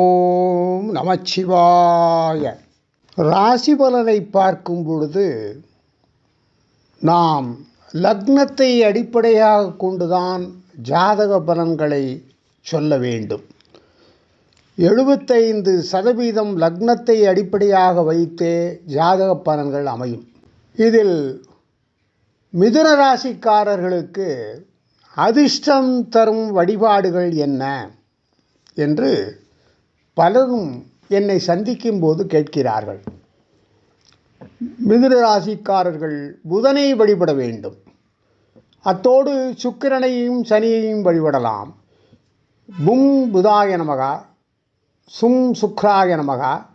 ஓம் நமச்சிவாய. ராசி பலனை பார்க்கும் பொழுது நாம் லக்னத்தை அடிப்படையாக கொண்டுதான் ஜாதக பலன்களை சொல்ல வேண்டும். எழுபத்தைந்து சதவீதம் லக்னத்தை அடிப்படையாக வைத்தே ஜாதக பலன்கள் அமையும். இதில் மிதுன ராசிக்காரர்களுக்கு அதிர்ஷ்டம் தரும் வழிபாடுகள் என்ன? என்று பலரும் என்னை சந்திக்கும் போது கேட்கிறார்கள். மிதுன ராசிக்காரர்கள் புதனை வழிபட வேண்டும். அத்தோடு சுக்கிரனையும் சனியையும் வழிபடலாம். பும் புதாய நமகா சும் சுக்ராய நமகா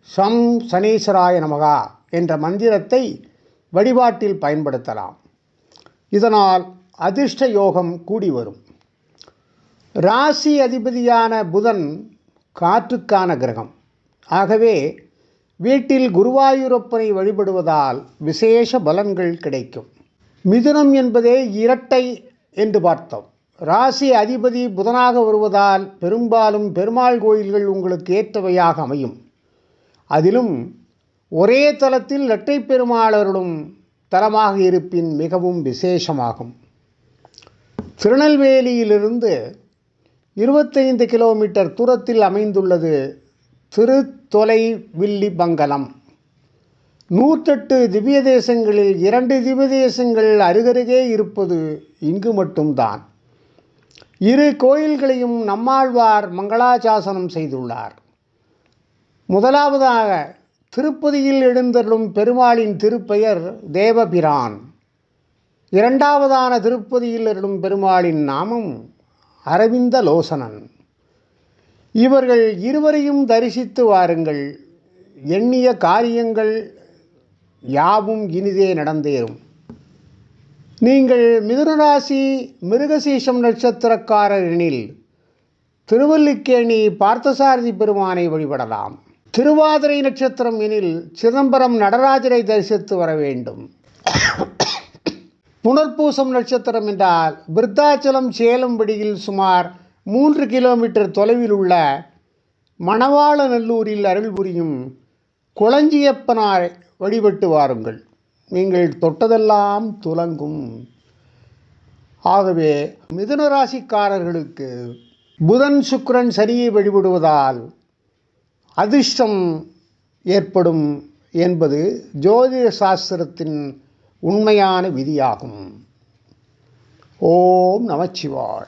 சம் சனீஸ்வராய நமகா என்ற மந்திரத்தை வழிபாட்டில் பயன்படுத்தலாம். இதனால் அதிர்ஷ்ட யோகம் கூடி வரும். ராசி அதிபதியான புதன் காற்றுக்கான கிரகம். ஆகவே வீட்டில் குருவாயூரப்பனை வழிபடுவதால் விசேஷ பலன்கள் கிடைக்கும். மிதுனம் என்பதே இரட்டை என்று பார்த்தோம். ராசி அதிபதி புதனாக வருவதால் பெரும்பாலும் பெருமாள் கோயில்கள் உங்களுக்கு ஏற்றவையாக அமையும். அதிலும் ஒரே தலத்தில் இரட்டை பெருமாளருடன் தலமாக இருப்பின் மிகவும் விசேஷமாகும். திருநெல்வேலியிலிருந்து இருபத்தைந்து கிலோமீட்டர் தூரத்தில் அமைந்துள்ளது திருத்தொலைவில்லிபங்கலம் நூற்றெட்டு திவ்ய தேசங்களில் இரண்டு திவ்ய தேசங்கள் அருகருகே இருப்பது இங்கு மட்டும்தான். இரு கோயில்களையும் நம்மாழ்வார் மங்களாசாசனம் செய்துள்ளார். முதலாவதாக திருப்பதியில் எழுந்தருளும் பெருமாளின் திருப்பெயர் தேவபிரான். இரண்டாவதான திருப்பதியில் அருளும் பெருமாளின் நாமம் அரவிந்த லோசனன் இவர்கள் இருவரையும் தரிசித்து வாருங்கள். எண்ணிய காரியங்கள் யாவும் இனிதே நடந்தேறும். நீங்கள் மிதுனராசி மிருகசீஷம் நட்சத்திரக்காரர் எனில் திருவல்லிக்கேணி பார்த்தசாரதி பெருமானை வழிபடலாம். திருவாதிரை நட்சத்திரம் எனில் சிதம்பரம் நடராஜரை தரிசித்து வர வேண்டும். புனர்பூசம் நட்சத்திரம் என்றால் விருத்தாச்சலம் சேலம் வழியில் சுமார் மூன்று கிலோமீட்டர் தொலைவில் உள்ள மணவாளநல்லூரில் அருள் புரியும் குளஞ்சியப்பனார் வழிபட்டு வாருங்கள். நீங்கள் தொட்டதெல்லாம் துலங்கும். ஆகவே மிதுன ராசிக்காரர்களுக்கு புதன் சுக்கரன் சனியை வழிபடுவதால் அதிர்ஷ்டம் ஏற்படும் என்பது ஜோதிட சாஸ்திரத்தின் உண்மையான விதியாகும். ஓம் நமச்சிவாய்.